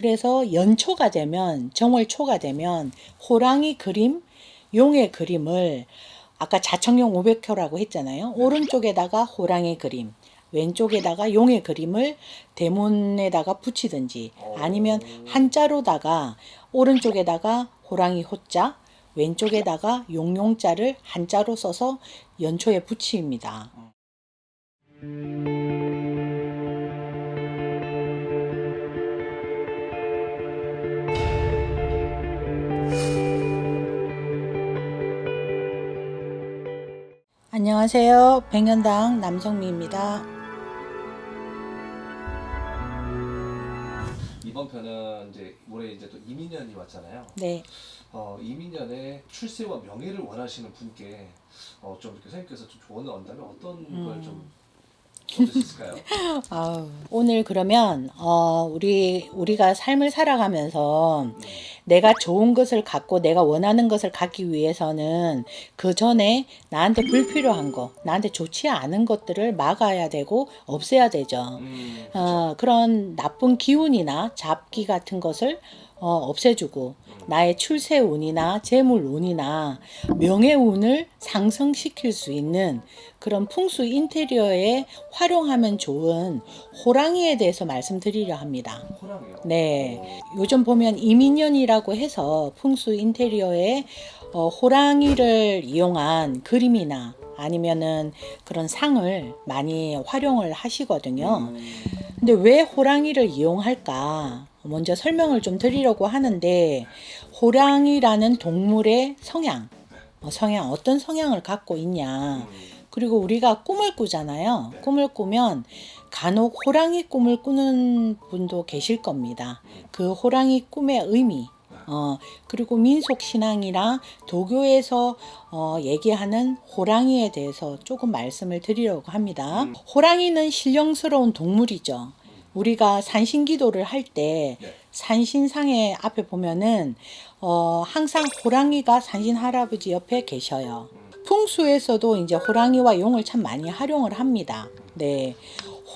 그래서 연초가 되면 정월 초가 되면 호랑이 그림, 용의 그림을 아까 자청용 500호라고 했잖아요. 오른쪽에다가 호랑이 그림, 왼쪽에다가 용의 그림을 대문에다가 붙이든지 아니면 한자로다가 오른쪽에다가 호랑이 호자, 왼쪽에다가 용용자를 한자로 써서 연초에 붙입니다. 안녕하세요. 백년당 남성미입니다. 이번 편은 이제 올해 이제 또 이민년이 왔잖아요. 네. 어, 이민년의 출세와 명예를 원하시는 분께 어, 좀 이렇게 선생님께서 좀 조언을 얻는다면 어떤 음. 걸좀 있을까요? 아우, 오늘 그러면 어, 우리 우리가 삶을 살아가면서 내가 좋은 것을 갖고 내가 원하는 것을 갖기 위해서는 그 전에 나한테 불필요한 거, 나한테 좋지 않은 것들을 막아야 되고 없애야 되죠. 음, 어, 그런 나쁜 기운이나 잡기 같은 것을 어, 없애주고 나의 출세 운이나 재물 운이나 명예 운을 상승시킬 수 있는 그런 풍수 인테리어에 활용하면 좋은 호랑이에 대해서 말씀드리려 합니다. 호랑이요. 네. 요즘 보면 이민년이라고 해서 풍수 인테리어에 어, 호랑이를 이용한 그림이나 아니면은 그런 상을 많이 활용을 하시거든요. 음, 근데 왜 호랑이를 이용할까? 먼저 설명을 좀 드리려고 하는데, 호랑이라는 동물의 성향, 어, 성향, 어떤 성향을 갖고 있냐. 음, 그리고 우리가 꿈을 꾸잖아요. 꿈을 꾸면 간혹 호랑이 꿈을 꾸는 분도 계실 겁니다. 그 호랑이 꿈의 의미, 어, 그리고 민속 신앙이나 도교에서 어, 얘기하는 호랑이에 대해서 조금 말씀을 드리려고 합니다. 음. 호랑이는 신령스러운 동물이죠. 우리가 산신 기도를 할때 네. 산신상에 앞에 보면은 어, 항상 호랑이가 산신 할아버지 옆에 계셔요. 풍수에서도 이제 호랑이와 용을 참 많이 활용을 합니다. 네.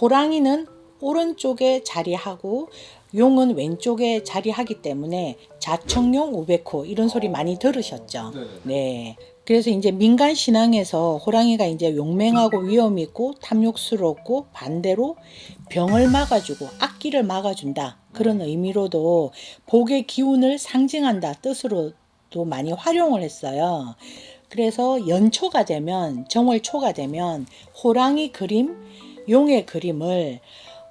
호랑이는 오른쪽에 자리하고 용은 왼쪽에 자리하기 때문에 자청용 500호 이런 소리 많이 들으셨죠. 네네. 네. 그래서 이제 민간 신앙에서 호랑이가 이제 용맹하고 위험 있고 탐욕스럽고 반대로 병을 막아주고 악기를 막아준다 그런 의미로도 복의 기운을 상징한다 뜻으로도 많이 활용을 했어요. 그래서 연초가 되면 정월 초가 되면 호랑이 그림, 용의 그림을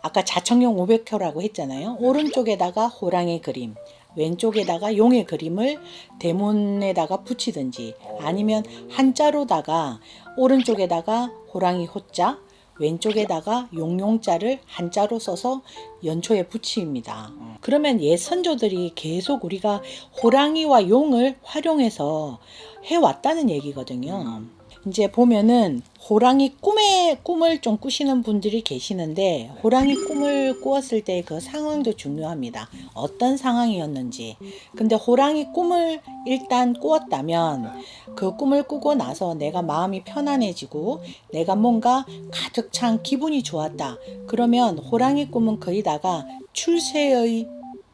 아까 자청용 500호라고 했잖아요. 오른쪽에다가 호랑이 그림, 왼쪽에다가 용의 그림을 대문에다가 붙이든지 아니면 한자로다가 오른쪽에다가 호랑이 호자, 왼쪽에다가 용용자를 한자로 써서 연초에 붙입니다. 그러면 옛 선조들이 계속 우리가 호랑이와 용을 활용해서 해왔다는 얘기거든요. 이제 보면은 호랑이 꿈에 꿈을 좀 꾸시는 분들이 계시는데 호랑이 꿈을 꾸었을 때 그 상황도 중요합니다. 어떤 상황이었는지. 근데 호랑이 꿈을 일단 꾸었다면 그 꿈을 꾸고 나서 내가 마음이 편안해지고 내가 뭔가 가득 찬 기분이 좋았다. 그러면 호랑이 꿈은 거의다가 출세의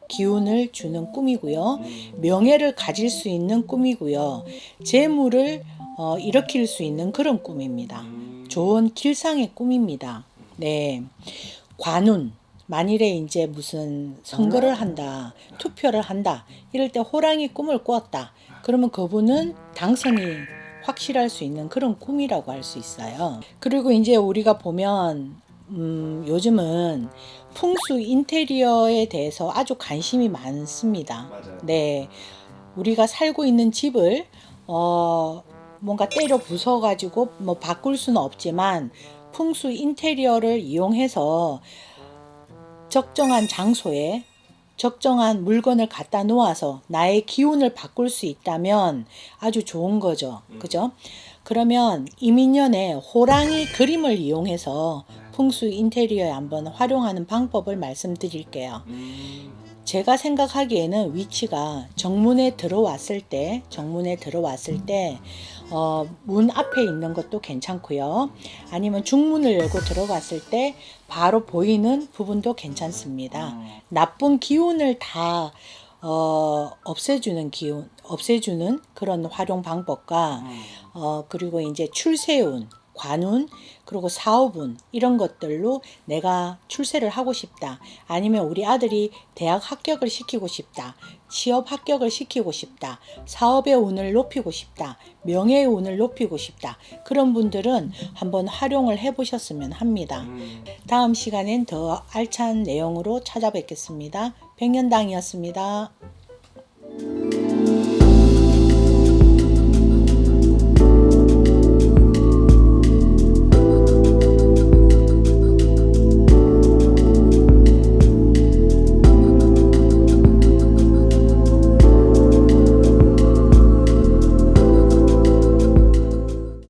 기운을 주는 꿈이고요. 명예를 가질 수 있는 꿈이고요. 재물을 어, 일으킬 수 있는 그런 꿈입니다. 음, 좋은 길상의 꿈입니다. 네. 관운. 만일에 이제 무슨 선거를 한다, 투표를 한다, 이럴 때 호랑이 꿈을 꾸었다. 그러면 그분은 당선이 확실할 수 있는 그런 꿈이라고 할 수 있어요. 그리고 이제 우리가 보면, 음, 요즘은 풍수 인테리어에 대해서 아주 관심이 많습니다. 맞아요. 네. 우리가 살고 있는 집을, 어, 뭔가 때려 부숴가지고 뭐 바꿀 수는 없지만 풍수 인테리어를 이용해서 적정한 장소에 적정한 물건을 갖다 놓아서 나의 기운을 바꿀 수 있다면 아주 좋은 거죠. 그죠? 그러면 이민년에 호랑이 그림을 이용해서 풍수 인테리어에 한번 활용하는 방법을 말씀드릴게요. 음, 제가 생각하기에는 위치가 정문에 들어왔을 때, 정문에 들어왔을 때, 어, 문 앞에 있는 것도 괜찮고요. 아니면 중문을 열고 들어갔을 때 바로 보이는 부분도 괜찮습니다. 음. 나쁜 기운을 다 어, 없애주는 기운, 없애주는 그런 활용 방법과 음. 어, 그리고 이제 출세운, 관운, 그리고 사업운 이런 것들로 내가 출세를 하고 싶다. 아니면 우리 아들이 대학 합격을 시키고 싶다. 취업 합격을 시키고 싶다. 사업의 운을 높이고 싶다. 명예의 운을 높이고 싶다. 그런 분들은 한번 활용을 해 보셨으면 합니다. 음. 다음 시간엔 더 알찬 내용으로 찾아뵙겠습니다. 백년당이었습니다.